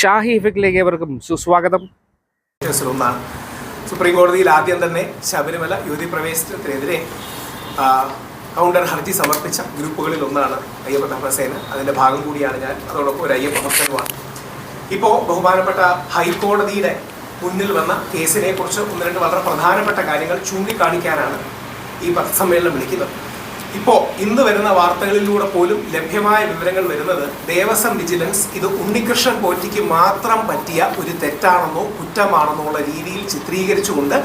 ഷാഹി ഇഫക്റ്റിലേക്ക് ഏവർക്കും സുസ്വാഗതം. ഒന്നാണ് സുപ്രീം കോടതിയിൽ ആദ്യം തന്നെ ശബരിമല യുവതി പ്രവേശനത്തിനെതിരെ കൗണ്ടർ ഹർജി സമർപ്പിച്ച ഗ്രൂപ്പുകളിൽ ഒന്നാണ് അയ്യപ്പ ധർമ്മസേന അതിന്റെ ഭാഗം കൂടിയാണ് ഞാൻ. അതോടൊപ്പം ഒരു അയ്യപ്പ ഭക്തനുമാണ്. ഇപ്പോൾ ബഹുമാനപ്പെട്ട ഹൈക്കോടതിയുടെ മുന്നിൽ വന്ന കേസിനെ കുറിച്ച് ഒന്ന് രണ്ട് വളരെ പ്രധാനപ്പെട്ട കാര്യങ്ങൾ ചൂണ്ടിക്കാണിക്കാനാണ് ഈ പത്രസമ്മേളനം വിളിക്കുന്നത്. ഇപ്പോൾ ഇന്ന് വരുന്ന വാർത്തകളിലൂടെ പോലും ലഭ്യമായ വിവരങ്ങൾ വരുന്നത് ദേവസ്വം വിജിലൻസ് ഇത് ഉണ്ണികൃഷ്ണൻ പോറ്റിക്ക് മാത്രം പറ്റിയ ഒരു തെറ്റാണെന്നോ കുറ്റമാണെന്നോ ഉള്ള രീതിയിൽ ചിത്രീകരിച്ചുകൊണ്ട്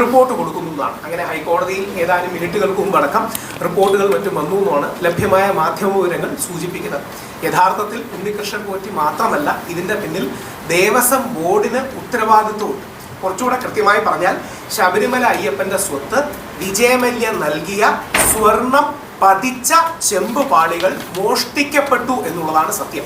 റിപ്പോർട്ട് കൊടുക്കുന്നതാണ്. അങ്ങനെ ഹൈക്കോടതിയിൽ ഏതാനും മിനിറ്റുകൾക്ക് മുമ്പടക്കം റിപ്പോർട്ടുകൾ മറ്റും വന്നു എന്നാണ് ലഭ്യമായ മാധ്യമ വിവരങ്ങൾ സൂചിപ്പിക്കുന്നത്. യഥാർത്ഥത്തിൽ ഉണ്ണികൃഷ്ണൻ പോറ്റി മാത്രമല്ല ഇതിന്റെ പിന്നിൽ ദേവസ്വം ബോർഡിന് ഉത്തരവാദിത്വമുണ്ട്. കുറച്ചുകൂടെ കൃത്യമായി പറഞ്ഞാൽ ശബരിമല അയ്യപ്പന്റെ സ്വത്ത് വിജയമല്യ നൽകിയ സ്വർണം പതിച്ച ചെമ്പ് പാളികൾ മോഷ്ടിക്കപ്പെട്ടു എന്നുള്ളതാണ് സത്യം.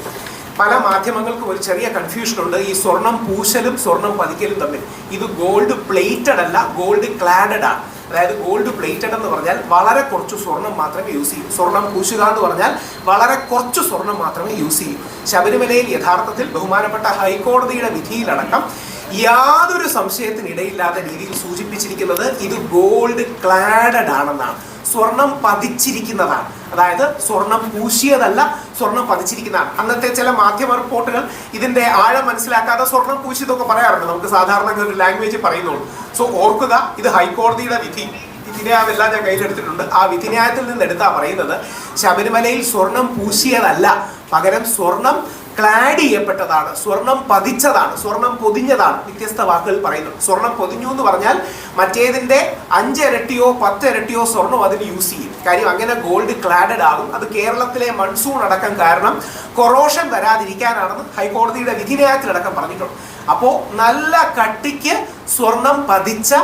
പല മാധ്യമങ്ങൾക്കും ഒരു ചെറിയ കൺഫ്യൂഷൻ ഉണ്ട്. ഈ സ്വർണം പൂശലും സ്വർണം പതിക്കലും തമ്മിൽ. ഇത് ഗോൾഡ് പ്ലേറ്റഡ് അല്ല ഗോൾഡ് ക്ലാഡഡ് ആണ്. അതായത് ഗോൾഡ് പ്ലേറ്റഡ് എന്ന് പറഞ്ഞാൽ വളരെ കുറച്ച് സ്വർണം മാത്രമേ യൂസ് ചെയ്യൂ. സ്വർണം പൂശുക എന്ന് പറഞ്ഞാൽ വളരെ കുറച്ച് സ്വർണം മാത്രമേ യൂസ് ചെയ്യൂ. ശബരിമലയിൽ യഥാർത്ഥത്തിൽ ബഹുമാനപ്പെട്ട ഹൈക്കോടതിയുടെ വിധിയിലടക്കം യാതൊരു സംശയത്തിന് ഇടയില്ലാത്ത രീതിയിൽ സൂചിപ്പിച്ചിരിക്കുന്നത് ഇത് ഗോൾഡ് ക്ലാഡഡ് ആണെന്നാണ്. സ്വർണം പതിച്ചിരിക്കുന്നതാണ്. അതായത് സ്വർണം പൂശിയതല്ല സ്വർണം പതിച്ചിരിക്കുന്നതാണ്. അന്നത്തെ ചില മാധ്യമ റിപ്പോർട്ടുകൾ ഇതിന്റെ ആഴം മനസ്സിലാക്കാതെ സ്വർണം പൂശിയതൊക്കെ പറയാറുണ്ട്. നമുക്ക് സാധാരണ ഒരു ലാംഗ്വേജ് പറയുന്നുള്ളൂ. സോ ഓർക്കുക ഇത് ഹൈക്കോടതിയുടെ വിധി. വിധിന്യായമെല്ലാം ഞാൻ കയ്യിലെടുത്തിട്ടുണ്ട്. ആ വിധിന്യായത്തിൽ നിന്ന് എടുത്താ പറയുന്നത് ശബരിമലയിൽ സ്വർണം പൂശിയതല്ല. പകരം സ്വർണം ക്ലാഡ് ചെയ്യപ്പെട്ടതാണ് സ്വർണം പതിച്ചതാണ് സ്വർണം പൊതിഞ്ഞതാണ് വ്യത്യസ്ത വാക്കുകൾ പറയുന്നു സ്വർണം പൊതിഞ്ഞു എന്ന് പറഞ്ഞാൽ മറ്റേതിന്റെ അഞ്ച് ഇരട്ടിയോ അഞ്ചിരട്ടിയോ പത്തിരട്ടിയോ സ്വർണം അതിന് യൂസ് ചെയ്യും. കാര്യം അങ്ങനെ ഗോൾഡ് ക്ലാഡഡ് ആകും. അത് കേരളത്തിലെ മൺസൂൺ അടക്കം കാരണം കൊറോഷൻ വരാതിരിക്കാനാണെന്ന് ഹൈക്കോടതിയുടെ വിധിന്യായത്തിലടക്കം പറഞ്ഞിട്ടുണ്ട്. അപ്പോൾ നല്ല കട്ടിക്ക് സ്വർണം പതിച്ച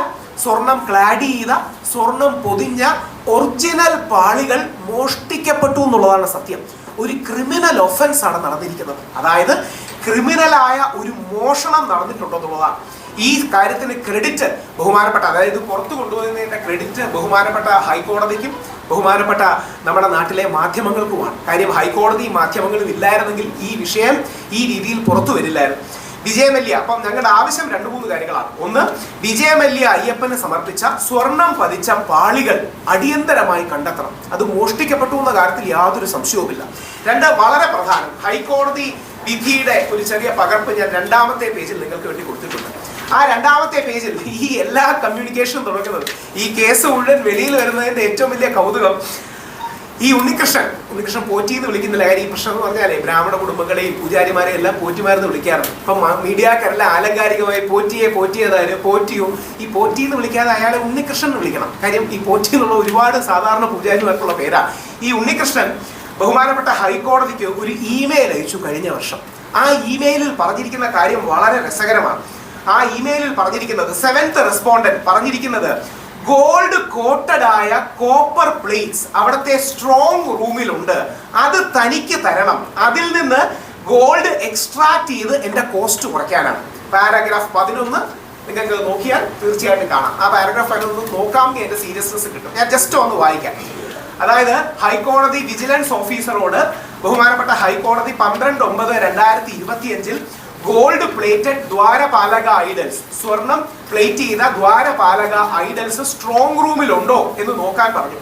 സ്വർണം ക്ലാഡ് ചെയ്ത സ്വർണം പൊതിഞ്ഞ ഒറിജിനൽ പാളികൾ മോഷ്ടിക്കപ്പെട്ടു എന്നുള്ളതാണ് സത്യം. ഒരു ക്രിമിനൽ ഒഫൻസ് ആണ് നടന്നിരിക്കുന്നത്. അതായത് ക്രിമിനലായ ഒരു മോഷണം നടന്നിട്ടുണ്ടോ എന്നുള്ളതാണ്. ഈ കാര്യത്തിന് ക്രെഡിറ്റ് ബഹുമാനപ്പെട്ട അതായത് പുറത്തു കൊണ്ടുപോകുന്നതിന്റെ ക്രെഡിറ്റ് ബഹുമാനപ്പെട്ട ഹൈക്കോടതിക്കും ബഹുമാനപ്പെട്ട നമ്മുടെ നാട്ടിലെ മാധ്യമങ്ങൾക്കുമാണ്. കാര്യം ഹൈക്കോടതി മാധ്യമങ്ങളും ഇല്ലായിരുന്നെങ്കിൽ ഈ വിഷയം ഈ രീതിയിൽ പുറത്തു വരില്ലായിരുന്നു. വിജയമല്യ. അപ്പം ഞങ്ങളുടെ ആവശ്യം രണ്ട് മൂന്ന് കാര്യങ്ങളാണ്. ഒന്ന് വിജയമല്യ അയ്യപ്പന് സമർപ്പിച്ച സ്വർണം പതിച്ച പാളികൾ അടിയന്തരമായി കണ്ടെത്തണം. അത് മോഷ്ടിക്കപ്പെട്ടു എന്ന കാര്യത്തിൽ യാതൊരു സംശയവുമില്ല. രണ്ട് വളരെ പ്രധാനം. ഹൈക്കോടതി വിധിയുടെ ഒരു ചെറിയ പകർപ്പ് ഞാൻ രണ്ടാമത്തെ പേജിൽ നിങ്ങൾക്ക് വേണ്ടി കൊടുത്തിട്ടുണ്ട്. ആ രണ്ടാമത്തെ പേജിൽ ഈ എല്ലാ കമ്മ്യൂണിക്കേഷനും തുടങ്ങുന്നത് ഈ കേസ് മുഴുവൻ വെളിയിൽ വരുന്നതിന്റെ ഏറ്റവും വലിയ കൗതുകം ഈ ഉണ്ണികൃഷ്ണൻ ഉണ്ണികൃഷ്ണൻ പോറ്റി എന്ന് വിളിക്കുന്നില്ല. കാര്യം ഈ പ്രശ്നം എന്ന് പറഞ്ഞാലേ ബ്രാഹ്മണ കുടുംബങ്ങളെയും പൂജാരിമാരെയും എല്ലാം പോറ്റിമാരെന്ന് വിളിക്കാറുണ്ട്. അപ്പം മീഡിയക്കാരെല്ലാം ആലങ്കാരികമായി പോറ്റിയെ പോറ്റിയതായാലും പോറ്റിയോ ഈ പോറ്റി എന്ന് വിളിക്കാതെ അയാളെ ഉണ്ണികൃഷ്ണൻ എന്ന് വിളിക്കണം. കാര്യം ഈ പോറ്റി എന്നുള്ള ഒരുപാട് സാധാരണ പൂജാരിമാർക്കുള്ള പേരാ. ഈ ഉണ്ണികൃഷ്ണൻ ബഹുമാനപ്പെട്ട ഹൈക്കോടതിക്ക് ഒരു ഇമെയിൽ അയച്ചു കഴിഞ്ഞ വർഷം. ആ ഇമെയിലിൽ പറഞ്ഞിരിക്കുന്ന കാര്യം വളരെ രസകരമാണ്. ആ ഇമെയിലിൽ പറഞ്ഞിരിക്കുന്നത് സെവൻത്ത് റെസ്പോണ്ടന്റ് പറഞ്ഞിരിക്കുന്നത് ഗോൾഡ് കോട്ടഡ് ആയ കോപ്പർ പ്ലേറ്റ്സ് അവിടുത്തെ സ്ട്രോങ് റൂമിലുണ്ട് അത് തനിക്ക് തരണം. അതിൽ നിന്ന് ഗോൾഡ് എക്സ്ട്രാക്ട് ചെയ്ത് എന്റെ കോസ്റ്റ് കുറയ്ക്കാനാണ്. പാരാഗ്രാഫ് പതിനൊന്ന്. നിങ്ങൾക്ക് നോക്കിയാൽ തീർച്ചയായിട്ടും കാണാം. ആ പാരഗ്രാഫ് പതിനൊന്ന് നോക്കാമെങ്കിൽ എന്റെ സീരിയസ്നെസ് കിട്ടും. ഞാൻ ജസ്റ്റ് ഒന്ന് വായിക്കാം. അതായത് ഹൈക്കോടതി വിജിലൻസ് ഓഫീസറോട് ബഹുമാനപ്പെട്ട ഹൈക്കോടതി പന്ത്രണ്ട് ഒമ്പത് രണ്ടായിരത്തി ഇരുപത്തിയഞ്ചിൽ ഗോൾഡ് പ്ലേറ്റഡ് ദ്വാരപാലക ഐഡൽസ് സ്വർണം പ്ലേറ്റ് ചെയ്ത ദ്വാരപാലക ഐഡൽസ് സ്ട്രോങ് റൂമിലുണ്ടോ എന്ന് നോക്കാൻ പറഞ്ഞു.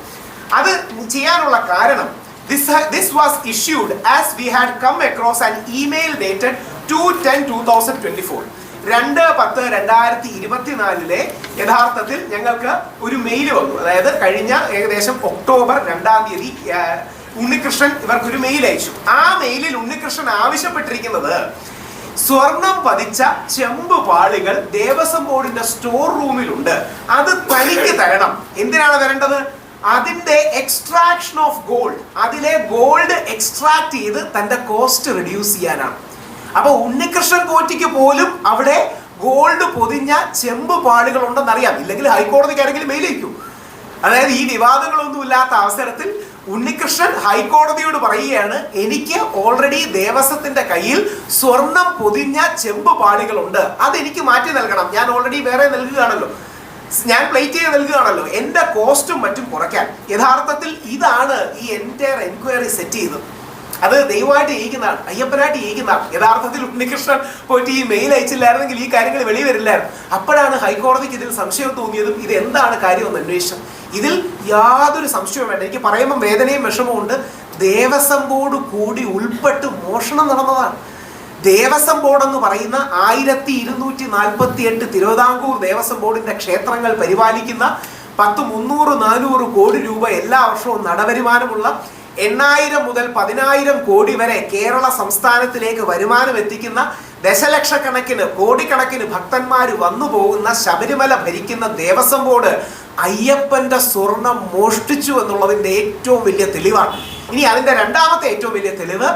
അത് ചെയ്യാനുള്ള കാരണം this this was issued as we had come across an email dated two ten two thousand twenty four രണ്ട് പത്ത് രണ്ടായിരത്തി ഇരുപത്തിനാലിലെ യഥാർത്ഥത്തിൽ ഞങ്ങൾക്ക് ഒരു മെയിൽ വന്നു. അതായത് കഴിഞ്ഞ ഏകദേശം ഒക്ടോബർ രണ്ടാം തീയതി ഉണ്ണികൃഷ്ണൻ ഇവർക്കൊരു മെയിൽ അയച്ചു. ആ മെയിലിൽ ഉണ്ണികൃഷ്ണൻ ആവശ്യപ്പെട്ടിരിക്കുന്നത് സ്വർണം പതിച്ച ചെമ്പ് പാളികൾ ദേവസ്വം ബോർഡിന്റെ സ്റ്റോർ റൂമിലുണ്ട് അത് തനിക്ക് തരണം. എന്തിനാണ് തരേണ്ടത്? അതിന്റെ എക്സ്ട്രാക്ഷൻ ഓഫ് ഗോൾഡ് അതിലെ ഗോൾഡ് എക്സ്ട്രാക്ട് ചെയ്ത് തന്റെ കോസ്റ്റ് റെഡ്യൂസ് ചെയ്യാനാണ്. അപ്പൊ ഉണ്ണികൃഷ്ണൻ കോറ്റിക്ക് പോലും അവിടെ ഗോൾഡ് പൊതിഞ്ഞ ചെമ്പ് പാളികൾ ഉണ്ടെന്ന് അറിയാം ഇല്ലെങ്കിൽ ഹൈക്കോടതിക്ക് ആരെങ്കിലും മെയിലേക്കും അതായത് ഈ വിവാദങ്ങളൊന്നും ഇല്ലാത്ത അവസരത്തിൽ ഉണ്ണികൃഷ്ണൻ ഹൈക്കോടതിയോട് പറയുകയാണ് എനിക്ക് ഓൾറെഡി ദേവസ്വത്തിന്റെ കയ്യിൽ സ്വർണം പൊതിഞ്ഞ ചെമ്പ് പാളികളുണ്ട്. അതെനിക്ക് മാറ്റി നൽകണം. ഞാൻ ഓൾറെഡി വേറെ നൽകുകയാണല്ലോ. ഞാൻ പ്ലേറ്റ് ചെയ്ത് നൽകുകയാണല്ലോ. എന്റെ കോസ്റ്റും മറ്റും കുറയ്ക്കാൻ. യഥാർത്ഥത്തിൽ ഇതാണ് ഈ എന്റയർ എൻക്വയറി സെറ്റ് ചെയ്തത്. അത് ദൈവമായിട്ട് ജയിക്കുന്നതാണ് അയ്യപ്പനായിട്ട് ജയിക്കുന്നതാണ് യഥാർത്ഥത്തിൽ ഉണ്ണികൃഷ്ണൻ പോയിട്ട് ഈ മെയിൽ അയച്ചില്ലായിരുന്നെങ്കിൽ ഈ കാര്യങ്ങൾ വെളിവരില്ലായിരുന്നു അപ്പോഴാണ് ഹൈക്കോടതിക്ക് ഇതിൽ സംശയം തോന്നിയതും ഇത് എന്താണ് കാര്യമെന്ന് അന്വേഷിച്ചത്. ഇതിൽ യാതൊരു സംശയവും വേണ്ട. എനിക്ക് പറയുമ്പോൾ വേദനയും വിഷമവും ഉണ്ട്. ദേവസ്വം ബോർഡ് കൂടി ഉൾപ്പെട്ട് മോഷണം നടന്നതാണ്. ദേവസ്വം ബോർഡ് എന്ന് പറയുന്ന ആയിരത്തി ഇരുന്നൂറ്റി നാൽപ്പത്തി എട്ട് തിരുവിതാംകൂർ ദേവസ്വം ബോർഡിന്റെ ക്ഷേത്രങ്ങൾ പരിപാലിക്കുന്ന പത്ത് മുന്നൂറ് നാനൂറ് കോടി രൂപ എല്ലാ വർഷവും നടവരുമാനമുള്ള എണ്ണായിരം മുതൽ പതിനായിരം കോടി വരെ കേരള സംസ്ഥാനത്തിലേക്ക് വരുമാനം എത്തിക്കുന്ന ദശലക്ഷക്കണക്കിന് കോടിക്കണക്കിന് ഭക്തന്മാർ വന്നു പോകുന്ന ശബരിമല ഭരിക്കുന്ന ദേവസ്വം ബോർഡ് അയ്യപ്പന്റെ സ്വർണം മോഷ്ടിച്ചു എന്നുള്ളതിന്റെ ഏറ്റവും വലിയ തെളിവാണ്. ഇനി അതിന്റെ രണ്ടാമത്തെ ഏറ്റവും വലിയ തെളിവ്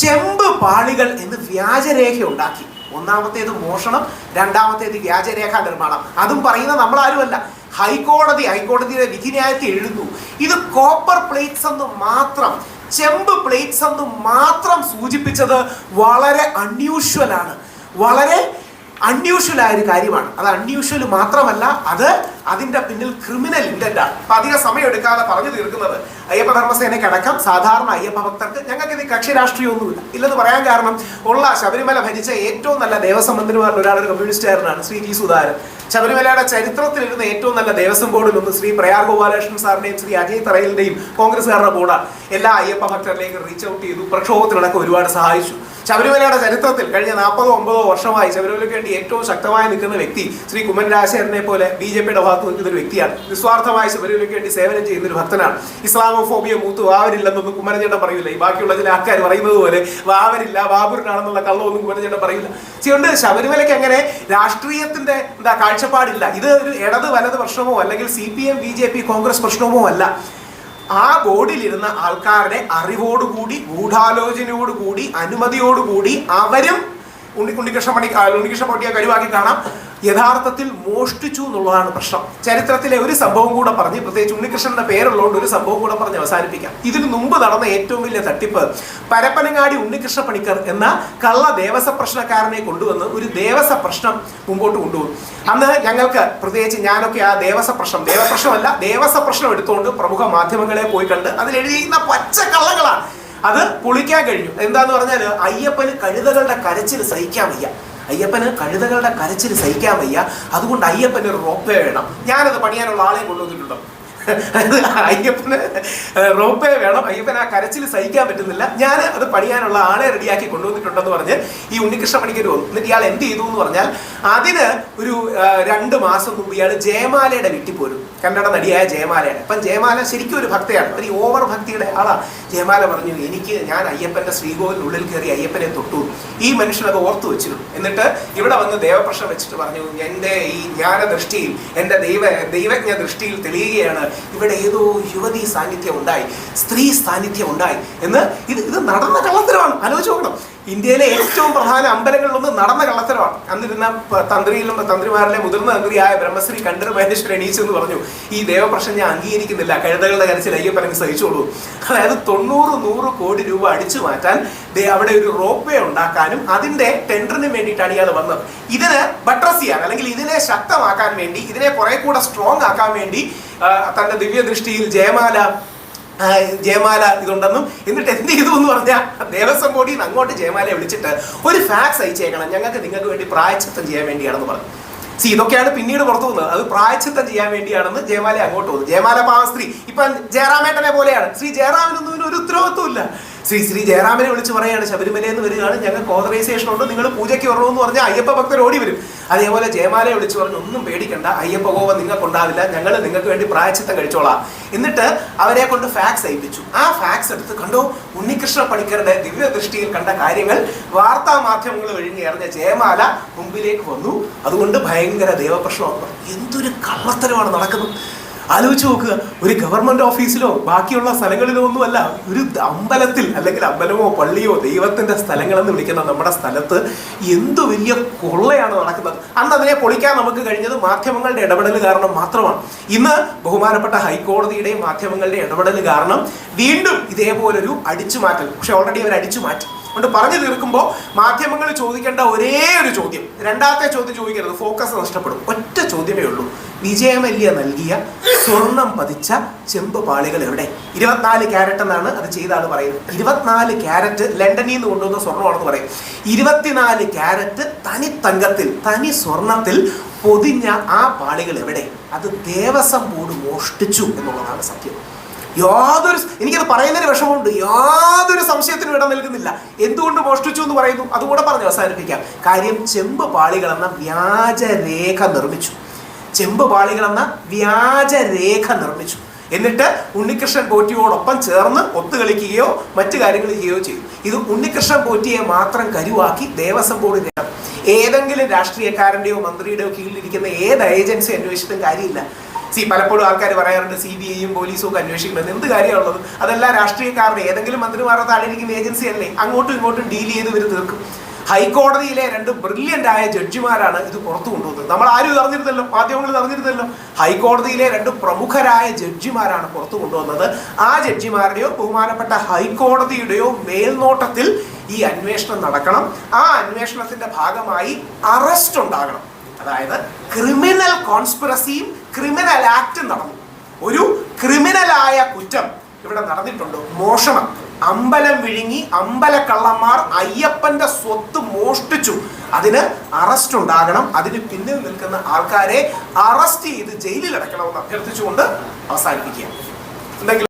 ചെമ്പ് പാളികൾ എന്ന് വ്യാജരേഖ ഉണ്ടാക്കി. ഒന്നാമത്തേത് മോഷണം രണ്ടാമത്തേത് വ്യാജരേഖ നിർമ്മാണം. അതും പറയുന്ന നമ്മളാരുമല്ല. ഹൈക്കോടതി ഹൈക്കോടതിയുടെ വിധിന്യായത്തിൽ എഴുതുന്നു. ഇത് കോപ്പർ പ്ലേറ്റ്സ് എന്ന് മാത്രം ചെമ്പ് പ്ലേറ്റ്സ് എന്ന് മാത്രം സൂചിപ്പിച്ചത് വളരെ അൺയൂഷ്വൽ ആണ്. വളരെ അൺയൂഷ്വൽ ആയ ഒരു കാര്യമാണ്. അത് അൺയൂഷ്വൽ മാത്രമല്ല അത് അതിന്റെ പിന്നിൽ ക്രിമിനൽ ഇന്റന്റ് ആണ് അപ്പൊ അധികം സമയം എടുക്കാതെ പറഞ്ഞു തീർക്കുന്നത് അയ്യപ്പ ധർമ്മസേനയ്ക്ക് അടക്കം സാധാരണ അയ്യപ്പ ഭക്തർക്ക് ഞങ്ങൾക്ക് ഇത് കക്ഷി രാഷ്ട്രീയമൊന്നുമില്ല. ഇല്ലെന്ന് പറയാൻ കാരണം ഉള്ള ശബരിമല ഭരിച്ച ഏറ്റവും നല്ല ദേവസ്വം മന്ത്രിമാരിൽ ഒരാൾ ഒരു കമ്മ്യൂണിസ്റ്റുകാരനാണ് ശ്രീ ജി സുധാരൻ ശബരിമലയുടെ ചരിത്രത്തിലിരുന്ന ഏറ്റവും നല്ല ദേവസ്വം ബോർഡിൽ ഒന്ന് ശ്രീ പ്രയാർ ഗോപാലകൃഷ്ണൻ സാറിന്റെയും ശ്രീ അജയ് തറയിലിന്റെയും കോൺഗ്രസ്സുകാരുടെ ബോർഡാണ് എല്ലാ അയ്യപ്പ ഭക്തരിലേക്ക് റീച്ച് ഔട്ട് ചെയ്തു. പ്രക്ഷോഭത്തിനടക്കം ഒരുപാട് സഹായിച്ചു. ശബരിമലയുടെ ചരിത്രത്തിൽ കഴിഞ്ഞ നാൽപ്പതോ ഒമ്പതോ വർഷമായി ശബരിമലയ്ക്ക് വേണ്ടി ഏറ്റവും ശക്തമായി നിൽക്കുന്ന വ്യക്തി ശ്രീ കുമ്മൻ രാജശേഖരനെ പോലെ ബി ജെ പിയുടെ ഭാഗത്ത് നിൽക്കുന്ന ഒരു വ്യക്തിയാണ്. നിസ്വാർത്ഥമായ ശബരിമലയ്ക്ക് വേണ്ടി സേവനം ചെയ്യുന്ന ഒരു ഭക്തനാണ്. ഇസ്ലാമോഫോബിയ മൂത്ത് വാവരില്ലെന്നൊന്നും കുമ്മനചേട്ടൻ പറയില്ല ഈ ബാക്കിയുള്ള ചില ആൾക്കാർ പറയുന്നത് പോലെ വാവരില്ല ബാബുരനാണെന്നുള്ള കള്ളമൊന്നും കുമ്മനചേട്ടൻ പറയില്ല അതുകൊണ്ട് ശബരിമലയ്ക്ക് അങ്ങനെ രാഷ്ട്രീയത്തിന്റെ എന്താ കാഴ്ചപ്പാടില്ല. ഇത് ഒരു ഇടത് വലത് പ്രശ്നമോ അല്ലെങ്കിൽ C P M B J P Congress പ്രശ്നമോ അല്ല. ആ ബോർഡിലിരുന്ന ആൾക്കാരുടെ അറിവോടുകൂടി ഗൂഢാലോചനയോടുകൂടി അനുമതിയോടുകൂടി അവരും ഉണ്ണി ഉണ്ണികൃഷ്ണ പണി ഉണ്ണികൃഷ്ണ പണിയെ കഴിവാക്കി കാണാം. യഥാർത്ഥത്തിൽ മോഷ്ടിച്ചു എന്നുള്ളതാണ് പ്രശ്നം. ചരിത്രത്തിലെ ഒരു സംഭവം കൂടെ പറഞ്ഞ് പ്രത്യേകിച്ച് ഉണ്ണികൃഷ്ണന്റെ പേരുള്ളതുകൊണ്ട് ഒരു സംഭവം കൂടെ പറഞ്ഞ് അവസാനിപ്പിക്കാം. ഇതിനു മുമ്പ് നടന്ന ഏറ്റവും വലിയ തട്ടിപ്പ് പരപ്പനങ്ങാടി ഉണ്ണികൃഷ്ണ പണിക്കർ എന്ന കള്ള ദേവസ പ്രശ്നക്കാരനെ കൊണ്ടുവന്ന് ഒരു ദേവസ പ്രശ്നം മുമ്പോട്ട് കൊണ്ടുവന്നു അന്ന് ഞങ്ങൾക്ക് പ്രത്യേകിച്ച് ഞാനൊക്കെ ആ ദേവസ പ്രശ്നം ദേവപ്രശ്നമല്ല ദേവസ പ്രശ്നം എടുത്തുകൊണ്ട് പ്രമുഖ മാധ്യമങ്ങളെ പോയി കണ്ട് അതിൽ എഴുതിയിരുന്ന പച്ച കള്ളങ്ങളാണ് അത് പൊളിക്കാൻ കഴിഞ്ഞു. എന്താന്ന് പറഞ്ഞാൽ അയ്യപ്പന് കഴുതകളുടെ കരച്ചിൽ സഹിക്കാൻ വയ്യ. അയ്യപ്പന് കഴുതകളുടെ കരച്ചിൽ സഹിക്കാൻ വയ്യ. അതുകൊണ്ട് അയ്യപ്പന് ഒരു റോപ്പ് വേണം. ഞാനത് പണിയാനുള്ള ആളെ കൊണ്ടുവന്നിട്ടുണ്ടോ. അയ്യപ്പന് റോപ്പേ വേണം. അയ്യപ്പൻ ആ കരച്ചിൽ സഹിക്കാൻ പറ്റുന്നില്ല. ഞാൻ അത് പണിയാനുള്ള ആളെ റെഡിയാക്കി കൊണ്ടുവന്നിട്ടുണ്ടെന്ന് പറഞ്ഞ് ഈ ഉണ്ണികൃഷ്ണ പണിക്കർ വന്നു. എന്നിട്ട് ഇയാൾ എന്ത് ചെയ്തു എന്ന് പറഞ്ഞാൽ അതിന് ഒരു രണ്ട് മാസം മുമ്പ് ഇയാൾ ജയമാലയുടെ വീട്ടിൽ പോരും. കന്നഡ നടിയായ ജയമാലയാണ്. അപ്പം ജയമാല ശരിക്കും ഒരു ഭക്തയാണ്. ഒരു ഓവർ ഭക്തിയുടെ ആളാണ് ജയമാല പറഞ്ഞു എനിക്ക് ഞാൻ അയ്യപ്പന്റെ ശ്രീകോവിലുള്ളിൽ കയറി അയ്യപ്പനെ തൊട്ടു. ഈ മനുഷ്യനത് ഓർത്തു വെച്ചിരുന്നു. എന്നിട്ട് ഇവിടെ വന്ന് ദേവപ്രശ്നം വെച്ചിട്ട് പറഞ്ഞു എന്റെ ഈ ജ്ഞാന ദൃഷ്ടിയിൽ എന്റെ ദൈവ ദൈവജ്ഞ ദൃഷ്ടിയിൽ തെളിയുകയാണ്. ഇവിടെ ഏതോ യുവതി സാന്നിധ്യം ഉണ്ടായി. സ്ത്രീ സാന്നിധ്യം ഉണ്ടായി. എന്ന് ഇത് ഇത് നടന്ന കള്ളത്തരമാണ്. ആലോചിച്ച് നോക്കണം. ഇന്ത്യയിലെ ഏറ്റവും പ്രധാന അമ്പലങ്ങളിലൊന്ന് നടന്ന കള്ളത്തരമാണ്. അന്നിരുന്ന തന്ത്രിയിലും തന്ത്രിമാരിലെ മുതിർന്ന തന്ത്രിയായ ബ്രഹ്മശ്രീ കണ്ഠര മഹേശ്വരൻ എണീച്ചെന്ന് പറഞ്ഞു ഈ ദേവപ്രശ്നം ഞാൻ അംഗീകരിക്കുന്നില്ല. കഴുതകളുടെ കരച്ചിൽ അയ്യപ്പനങ്ങ് സഹിച്ചോളൂ. അതായത് തൊണ്ണൂറ് നൂറ് കോടി രൂപ അടിച്ചു മാറ്റാൻ അവിടെ ഒരു റോപ്പ് വേ ഉണ്ടാക്കാനും അതിന്റെ ടെൻഡറിന് വേണ്ടിയിട്ടാണ് ഇയാൾ വന്നത്. ഇതിന് ബട്രസ് ചെയ്യാൻ അല്ലെങ്കിൽ ഇതിനെ ശക്തമാക്കാൻ വേണ്ടി ഇതിനെ കുറെ കൂടെ സ്ട്രോങ് ആക്കാൻ വേണ്ടി തന്റെ ദിവ്യദൃഷ്ടിയിൽ ജയമാല ജയമാല ഇതുണ്ടെന്നും എന്നിട്ട് എന്ത് ചെയ്തു എന്ന് പറഞ്ഞാൽ ദേവസ്വം ബോർഡിൽ നിന്ന് അങ്ങോട്ട് ജയമാലയെ വിളിച്ചിട്ട് ഒരു ഫാക്സ് അയച്ചേക്കണം. ഞങ്ങൾക്ക് നിങ്ങൾക്ക് വേണ്ടി പ്രായച്ചിത്തം ചെയ്യാൻ വേണ്ടിയാണെന്ന് പറഞ്ഞു. സി ഇതൊക്കെയാണ് പിന്നീട് പുറത്തു വന്നത്. അത് പ്രായച്ചിത്തം ചെയ്യാൻ വേണ്ടിയാണെന്ന് ജയമാല അങ്ങോട്ട് വന്നു. ജയമാല പാവ സ്ത്രീ. ഇപ്പൊ ജയറാമേട്ടനെ പോലെയാണ്. ശ്രീ ജയറാമിനൊന്നും ഒരു ഉത്തരവാദിത്വമില്ല ശ്രീ ശ്രീ ജയറാമനെ വിളിച്ച് പറയാണ് ശബരിമലയിൽ നിന്ന് വരികയാണ് ഞങ്ങൾക്ക് ഓതറൈസേഷൻ ഉണ്ട് നിങ്ങൾ പൂജയ്ക്ക് വരണോ എന്ന് പറഞ്ഞാൽ അയ്യപ്പ ഭക്തർ ഓടി വരും. അതേപോലെ ജയമാലയെ വിളിച്ച് പറഞ്ഞു ഒന്നും പേടിക്കണ്ട അയ്യപ്പ ഗോവ നിങ്ങൾക്ക് ഉണ്ടാവില്ല ഞങ്ങൾ നിങ്ങൾക്ക് വേണ്ടി പ്രായച്ചിത്തം കഴിച്ചോളാം. എന്നിട്ട് അവരെ കൊണ്ട് ഫാക്സ് അയപ്പിച്ചു. ആ ഫാക്സ് എടുത്ത് കണ്ടോ ഉണ്ണികൃഷ്ണ പണിക്കരുടെ ദിവ്യ ദൃഷ്ടിയിൽ കണ്ട കാര്യങ്ങൾ വാർത്താ മാധ്യമങ്ങൾ ഇറങ്ങിയ ജയമാല മുമ്പിലേക്ക് വന്നു. അതുകൊണ്ട് ഭയങ്കര ദേവപ്രശ്നമാണ്. എന്തൊരു കള്ളത്തരമാണ് നടക്കുന്നത്. ആലോചിച്ച് നോക്കുക ഒരു ഗവൺമെന്റ് ഓഫീസിലോ ബാക്കിയുള്ള സ്ഥലങ്ങളിലോ ഒന്നുമല്ല ഒരു അമ്പലത്തിൽ അല്ലെങ്കിൽ അമ്പലമോ പള്ളിയോ ദൈവത്തിന്റെ സ്ഥലങ്ങളെന്ന് വിളിക്കുന്ന നമ്മുടെ സ്ഥലത്ത് എന്തു വലിയ കൊള്ളയാണ് നടക്കുന്നത്. അന്ന് അതിനെ പൊളിക്കാൻ നമുക്ക് കഴിഞ്ഞത് മാധ്യമങ്ങളുടെ ഇടപെടൽ കാരണം മാത്രമാണ്. ഇന്ന് ബഹുമാനപ്പെട്ട ഹൈക്കോടതിയുടെയും മാധ്യമങ്ങളുടെ ഇടപെടൽ കാരണം വീണ്ടും ഇതേപോലൊരു അടിച്ചുമാറ്റൽ. പക്ഷെ ഓൾറെഡി അവർ അടിച്ചു മാറ്റി അതുകൊണ്ട് പറഞ്ഞു തീർക്കുമ്പോൾ മാധ്യമങ്ങൾ ചോദിക്കേണ്ട ഒരേ ഒരു ചോദ്യം. രണ്ടാമത്തെ ചോദ്യം ചോദിക്കരുത്. ഫോക്കസ് നഷ്ടപ്പെടും. ഒറ്റ ചോദ്യമേ ഉള്ളൂ. വിജയമല്യ നൽകിയ സ്വർണം പതിച്ച ചെമ്പ് പാളികൾ എവിടെ? ഇരുപത്തിനാല് ക്യാരറ്റ് എന്നാണ് അത് ചെയ്താണ് പറയുന്നത് ഇരുപത്തിനാല് ക്യാരറ്റ് ലണ്ടനിൽ നിന്ന് കൊണ്ടുവന്ന സ്വർണമാണെന്ന് പറയും. ഇരുപത്തിനാല് ക്യാരറ്റ് തനി തങ്കത്തിൽ തനി സ്വർണത്തിൽ പൊതിഞ്ഞ ആ പാളികൾ എവിടെ? അത് ദേവസ്വം ബോർഡ് മോഷ്ടിച്ചു എന്നുള്ളതാണ് സത്യം. യാതൊരു എനിക്കത് പറയുന്നതിന് വിഷമമുണ്ട്. യാതൊരു സംശയത്തിനും ഇടം നൽകുന്നില്ല. എന്തുകൊണ്ട് മോഷ്ടിച്ചു എന്ന് പറയുന്നു? അതുകൂടെ പറഞ്ഞ് അവസാനിപ്പിക്കാം. കാര്യം ചെമ്പ് പാളികൾ എന്ന വ്യാജരേഖ നിർമ്മിച്ചു. ചെമ്പ് പാളികൾ എന്ന വ്യാജരേഖ നിർമ്മിച്ചു. എന്നിട്ട് ഉണ്ണികൃഷ്ണൻ പോറ്റിയോടൊപ്പം ചേർന്ന് ഒത്തുകളിക്കുകയോ മറ്റു കാര്യങ്ങൾ ചെയ്യുകയോ ചെയ്തു. ഇത് ഉണ്ണികൃഷ്ണൻ പോറ്റിയെ മാത്രം കരുവാക്കി ദേവസ്വം ബോർഡ് ഏതെങ്കിലും രാഷ്ട്രീയക്കാരന്റെയോ മന്ത്രിയുടെയോ കീഴിലിരിക്കുന്ന ഏത് ഏജൻസി അന്വേഷിച്ചിട്ടും കാര്യമില്ല. സി പലപ്പോഴും ആൾക്കാർ പറയാറുണ്ട് സി ബി ഐയും പോലീസും ഒക്കെ അന്വേഷിക്കുന്നത് എന്ത് കാര്യമുള്ളത് അതെല്ലാം രാഷ്ട്രീയക്കാരുടെ ഏതെങ്കിലും മന്ത്രിമാരുടെ താഴെയിരിക്കുന്ന ഏജൻസി അല്ലേ അങ്ങോട്ടും ഇങ്ങോട്ടും ഡീൽ ചെയ്ത് ഇവർ തീർക്കും. ഹൈക്കോടതിയിലെ രണ്ട് ബ്രില്യന്റ് ആയ ജഡ്ജിമാരാണ് ഇത് പുറത്തു കൊണ്ടുവന്നത്. നമ്മൾ ആരും അറിഞ്ഞിരുന്നല്ലോ മാധ്യമങ്ങൾ അറിഞ്ഞിരുന്നല്ലോ. ഹൈക്കോടതിയിലെ രണ്ട് പ്രമുഖരായ ജഡ്ജിമാരാണ് പുറത്തു കൊണ്ടുവന്നത്. ആ ജഡ്ജിമാരുടെയോ ബഹുമാനപ്പെട്ട ഹൈക്കോടതിയുടെയോ മേൽനോട്ടത്തിൽ ഈ അന്വേഷണം നടക്കണം. ആ അന്വേഷണത്തിന്റെ ഭാഗമായി അറസ്റ്റ് ഉണ്ടാകണം. അതായത് ക്രിമിനൽ കോൺസ്പിറസിയും ക്രിമിനൽ ആക്റ്റും നടന്നു. ഒരു ക്രിമിനലായ കുറ്റം ഇവിടെ നടന്നിട്ടുണ്ട്. മോഷണം. അമ്പലം വിഴുങ്ങി അമ്പലക്കള്ളന്മാർ അയ്യപ്പന്റെ സ്വത്ത് മോഷ്ടിച്ചു. അതിന് അറസ്റ്റ് ഉണ്ടാകണം. അതിന് പിന്നിൽ നിൽക്കുന്ന ആൾക്കാരെ അറസ്റ്റ് ചെയ്ത് ജയിലിൽ അടയ്ക്കണമെന്ന് അഭ്യർത്ഥിച്ചുകൊണ്ട് അവസാനിപ്പിക്കുക എന്തെങ്കിലും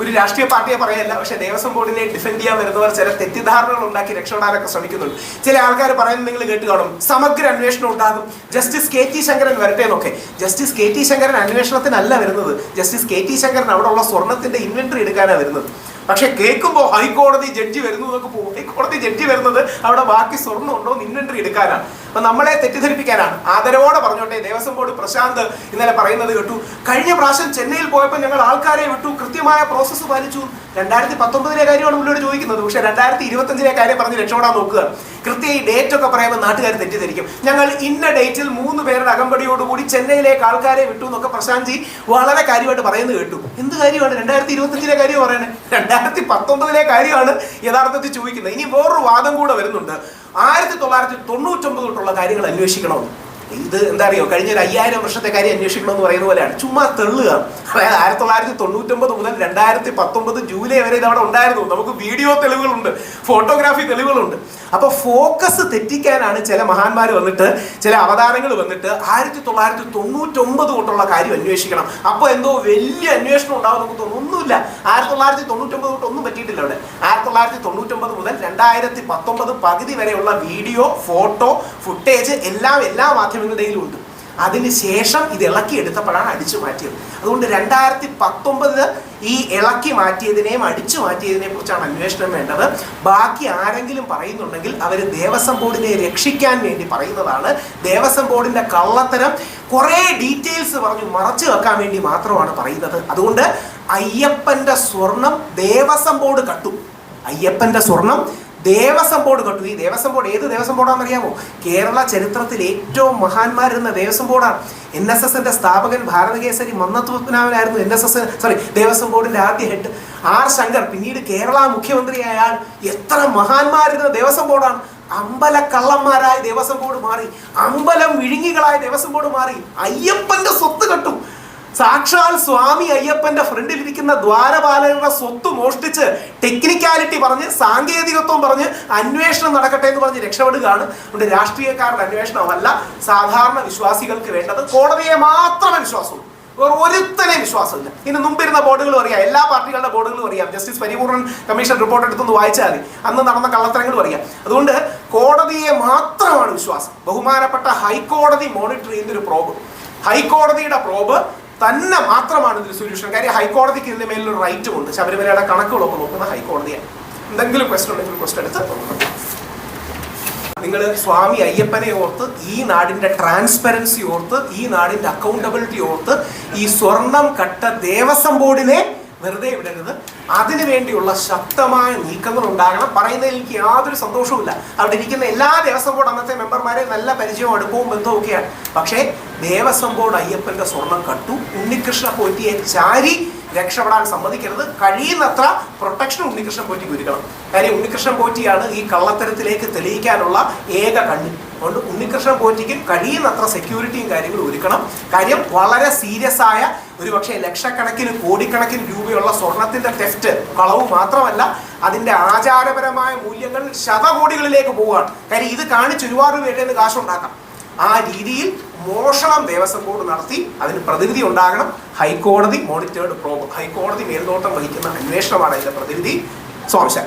ഒരു രാഷ്ട്രീയ പാർട്ടിയെ പറയല്ല പക്ഷെ ദേവസ്വം ബോർഡിനെ ഡിഫെൻഡ് ചെയ്യാൻ വരുന്നവർ ചില തെറ്റിദ്ധാരണകൾ ഉണ്ടാക്കി രക്ഷപ്പെടാനൊക്കെ ശ്രമിക്കുന്നുണ്ട്. ചില ആൾക്കാർ പറയുന്നത് നിങ്ങൾ കേട്ട് കാണും സമഗ്ര അന്വേഷണം ഉണ്ടാകും ജസ്റ്റിസ് കെ ടി ശങ്കരൻ വരട്ടെ എന്നൊക്കെ. ജസ്റ്റിസ് കെ ടി ശങ്കരൻ അന്വേഷണത്തിനല്ല വരുന്നത് ജസ്റ്റിസ് കെ ടി ശങ്കരൻ അവിടെ ഉള്ള സ്വർണത്തിന്റെ ഇൻവെന്ററി എടുക്കാനാണ് വരുന്നത്. പക്ഷെ കേൾക്കുമ്പോൾ ഹൈക്കോടതി ജഡ്ജി വരുന്നു എന്നൊക്കെ പോകും. ഹൈക്കോടതി ജഡ്ജി വരുന്നത് അവിടെ ബാക്കി സ്വർണം ഉണ്ടോ ഇൻവെന്ററി എടുക്കാനാണ് അപ്പൊ നമ്മളെ തെറ്റിദ്ധരിപ്പിക്കാനാണ്. ആദരവോടെ പറഞ്ഞോട്ടെ ദേവസ്വം ബോർഡ് പ്രശാന്ത് ഇന്നലെ പറയുന്നത് കേട്ടു. കഴിഞ്ഞ പ്രാവശ്യം ചെന്നൈയിൽ പോയപ്പോൾ ഞങ്ങൾ ആൾക്കാരെ വിട്ടു കൃത്യമായ പ്രോസസ്സ് പാലിച്ചു. രണ്ടായിരത്തി പത്തൊമ്പതിലെ കാര്യമാണ് മുന്നോട്ട് ചോദിക്കുന്നത്. പക്ഷേ രണ്ടായിരത്തി ഇരുപത്തഞ്ചിലെ കാര്യം പറഞ്ഞ് രക്ഷപ്പെടാൻ നോക്കുക. കൃത്യം ഈ ഡേറ്റ് ഒക്കെ പറയുമ്പോൾ നാട്ടുകാർ തെറ്റിദ്ധരിക്കും. ഞങ്ങൾ ഇന്ന ഡേറ്റിൽ മൂന്ന് പേരുടെ അകമ്പടിയോടുകൂടി ചെന്നൈയിലേക്ക് ആൾക്കാരെ വിട്ടു എന്നൊക്കെ പ്രശാന്ത് ജി വളരെ കാര്യമായിട്ട് പറയുന്നത് കേട്ടു. എന്ത് കാര്യമാണ് രണ്ടായിരത്തി ഇരുപത്തഞ്ചിലെ കാര്യം പറയുന്നത്? രണ്ടായിരത്തി പത്തൊമ്പതിലെ കാര്യമാണ് യഥാർത്ഥത്തിൽ ചോദിക്കുന്നത്. ഇനി വേറൊരു വാദം കൂടെ വരുന്നുണ്ട്. ആയിരത്തി തൊള്ളായിരത്തി തൊണ്ണൂറ്റൊമ്പത് തൊട്ടുള്ള കാര്യങ്ങൾ അന്വേഷിക്കണമെന്ന്. ഇത് എന്താ അറിയോ? കഴിഞ്ഞ ഒരു അയ്യായിരം വർഷത്തെ കാര്യം അന്വേഷിക്കണം എന്ന് പറയുന്ന പോലെയാണ്. ചുമ്മാ തെള്ളുക. അതായത് ആയിരത്തി തൊള്ളായിരത്തി തൊണ്ണൂറ്റൊമ്പത് മുതൽ രണ്ടായിരത്തി പത്തൊമ്പത് ജൂലൈ വരെ ഇത് അവിടെ ഉണ്ടായിരുന്നു. നമുക്ക് വീഡിയോ തെളിവുകളുണ്ട് ഫോട്ടോഗ്രാഫി തെളിവുകളുണ്ട്. അപ്പൊ ഫോക്കസ് തെറ്റിക്കാനാണ് ചില മഹാന്മാർ വന്നിട്ട് ചില അവതാരങ്ങൾ വന്നിട്ട് ആയിരത്തി തൊള്ളായിരത്തി തൊണ്ണൂറ്റൊമ്പത് തൊട്ടുള്ള കാര്യം അന്വേഷിക്കണം. അപ്പോൾ എന്തോ വലിയ അന്വേഷണം ഉണ്ടാവും നമുക്ക് തോന്നുന്നു. ഒന്നുമില്ല. ആയിരത്തി തൊള്ളായിരത്തി തൊണ്ണൂറ്റൊമ്പത് തൊട്ട് ഒന്നും പറ്റിയിട്ടില്ല അവിടെ. ആയിരത്തി തൊള്ളായിരത്തി തൊണ്ണൂറ്റൊമ്പത് മുതൽ രണ്ടായിരത്തി പത്തൊമ്പത് പകുതി വരെയുള്ള വീഡിയോ ഫോട്ടോ ഫുട്ടേജ് എല്ലാം എല്ലാ മാധ്യമങ്ങളുടെയിലും ഉണ്ട്. അതിനുശേഷം ഇത് ഇളക്കി എടുത്തപ്പോഴാണ് അടിച്ചു മാറ്റിയത്. അതുകൊണ്ട് രണ്ടായിരത്തി പത്തൊമ്പത് ഈ ഇളക്കി മാറ്റിയതിനെയും അടിച്ചു മാറ്റിയതിനെ കുറിച്ചാണ് അന്വേഷണം വേണ്ടത്. ബാക്കി ആരെങ്കിലും പറയുന്നുണ്ടെങ്കിൽ അവർ ദേവസ്വം ബോർഡിനെ രക്ഷിക്കാൻ വേണ്ടി പറയുന്നതാണ്. ദേവസ്വം ബോർഡിന്റെ കള്ളത്തരം കുറേ ഡീറ്റെയിൽസ് പറഞ്ഞു മറച്ചു വെക്കാൻ വേണ്ടി മാത്രമാണ് പറയുന്നത്. അതുകൊണ്ട് അയ്യപ്പന്റെ സ്വർണം ദേവസ്വം ബോർഡ് കട്ടു. അയ്യപ്പന്റെ സ്വർണം ദേവസ്വം ബോർഡ് കണ്ടു ഈ ദേവസ്വം ബോർഡ് ഏത് ദേവസ്വം ബോർഡാണെന്ന് അറിയാമോ കേരള ചരിത്രത്തിൽ ഏറ്റവും മഹാന്മാരുന്ന ദേവസ്വം ബോർഡാണ്. എൻ എസ് എസിന്റെ സ്ഥാപകൻ Bharatakesari മന്നത്വനാഥനായിരുന്നു N S S sorry Devaswom ബോർഡിന്റെ ആദ്യ ഹെഡ് ആർ ശങ്കർ പിന്നീട് കേരള മുഖ്യമന്ത്രി മുഖ്യമന്ത്രിയായാൽ എത്ര മഹാന്മാരുന്ന ദേവസ്വം ബോർഡാണ്. അമ്പല കള്ളന്മാരായ ദേവസ്വം ബോർഡ് മാറി. അമ്പലം വിഴുങ്ങികളായ ദേവസ്വം ബോർഡ് മാറി. അയ്യപ്പന്റെ സ്വത്ത് കെട്ടും. സാക്ഷാൽ സ്വാമി അയ്യപ്പന്റെ ഫ്രണ്ടിലിരിക്കുന്ന ദ്വാരപാലകരുടെ സ്വത്ത് മോഷ്ടിച്ച് ടെക്നിക്കാലിറ്റി പറഞ്ഞ് സാങ്കേതികത്വം പറഞ്ഞ് അന്വേഷണം നടക്കട്ടെ എന്ന് പറഞ്ഞ് രക്ഷപ്പെടുകയാണ് അതുകൊണ്ട് രാഷ്ട്രീയക്കാരുടെ അന്വേഷണമല്ല സാധാരണ വിശ്വാസികൾക്ക് വേണ്ടത് കോടതിയെ മാത്രമേ വിശ്വാസമുള്ളൂ. വേറെ ഒരുത്തനെ വിശ്വാസമില്ല. ഇനി മുമ്പിരുന്ന ബോർഡുകളും അറിയാം. എല്ലാ പാർട്ടികളുടെ ബോർഡുകളും അറിയാം. ജസ്റ്റിസ് പരിപൂർണൻ കമ്മീഷൻ റിപ്പോർട്ട് എടുത്തൊന്ന് വായിച്ചാൽ അന്ന് നടന്ന കള്ളത്തരങ്ങളും അറിയാം. അതുകൊണ്ട് കോടതിയെ മാത്രമാണ് വിശ്വാസം. ബഹുമാനപ്പെട്ട ഹൈക്കോടതി മോണിറ്റർ ചെയ്യുന്നൊരു പ്രോബ് ഹൈക്കോടതിയുടെ പ്രോബ് തന്നെ മാത്രമാണ് ഇതിൽ സൊല്യൂഷൻ കാര്യം ഹൈക്കോടതിക്ക് ഇതിന്റെ മേലൊരു റൈറ്റും ഉണ്ട്. ശബരിമലയുടെ കണക്കുകളൊക്കെ നോക്കുന്ന ഹൈക്കോടതിയാണ് എന്തെങ്കിലും ക്വസ്റ്റൻ ഉണ്ടെങ്കിൽ ക്വസ്റ്റൻ എടുത്ത് നിങ്ങൾ സ്വാമി അയ്യപ്പനെ ഓർത്ത് ഈ നാടിന്റെ ട്രാൻസ്പെറൻസി ഓർത്ത് ഈ നാടിന്റെ അക്കൗണ്ടബിലിറ്റി ഓർത്ത് ഈ സ്വർണം കട്ട ദേവസ്വം ബോർഡിനെ വെറുതെ വിടരുത് അതിനു വേണ്ടിയുള്ള ശക്തമായ നീക്കങ്ങൾ ഉണ്ടാകണം. പറയുന്നതിൽ എനിക്ക് യാതൊരു സന്തോഷവുമില്ല അവിടെ ഇരിക്കുന്ന എല്ലാ ദേവസ്വം ബോർഡ് അന്നത്തെ മെമ്പർമാരെ നല്ല പരിചയവും അടുപ്പവും ബന്ധവും ഒക്കെയാണ്. പക്ഷേ ദേവസ്വം ബോർഡ് അയ്യപ്പന്റെ സ്വർണം കട്ടു. ഉണ്ണികൃഷ്ണ പോറ്റിയെ ചാരി രക്ഷപ്പെടാൻ സമ്മതിക്കരുത്. കഴിയുന്നത്ര പ്രൊട്ടക്ഷൻ ഉണ്ണികൃഷ്ണൻ പോറ്റിക്ക് ഒരുക്കണം. കാര്യം ഉണ്ണികൃഷ്ണൻ പോറ്റിയാണ് ഈ കള്ളത്തരത്തിലേക്ക് തെളിയിക്കാനുള്ള ഏക കണ്ണി. അതുകൊണ്ട് ഉണ്ണികൃഷ്ണൻ പോറ്റിക്കും കഴിയുന്നത്ര സെക്യൂരിറ്റിയും കാര്യങ്ങളും ഒരുക്കണം. കാര്യം വളരെ സീരിയസ് ആയ ഒരു പക്ഷേ ലക്ഷക്കണക്കിന് കോടിക്കണക്കിന് രൂപയുള്ള സ്വർണത്തിന്റെ ടെസ്റ്റ് കളവ് മാത്രമല്ല അതിന്റെ ആചാരപരമായ മൂല്യങ്ങൾ ശതകോടികളിലേക്ക് പോവുകയാണ്. കാര്യം ഇത് കാണിച്ച് ഒരുപാട് പേരുടെ കാശുണ്ടാക്കാം. ആ രീതിയിൽ മോഷണം ദേവസ്വം ബോർഡ് നടത്തി അതിന് പ്രതിവിധി ഉണ്ടാകണം. ഹൈക്കോടതി മോണിറ്റേർഡ് പ്രോബ് ഹൈക്കോടതി മേൽനോട്ടം വഹിക്കുന്ന അന്വേഷണമാണ് അതിന്റെ പ്രതിവിധി. സ്വാംശം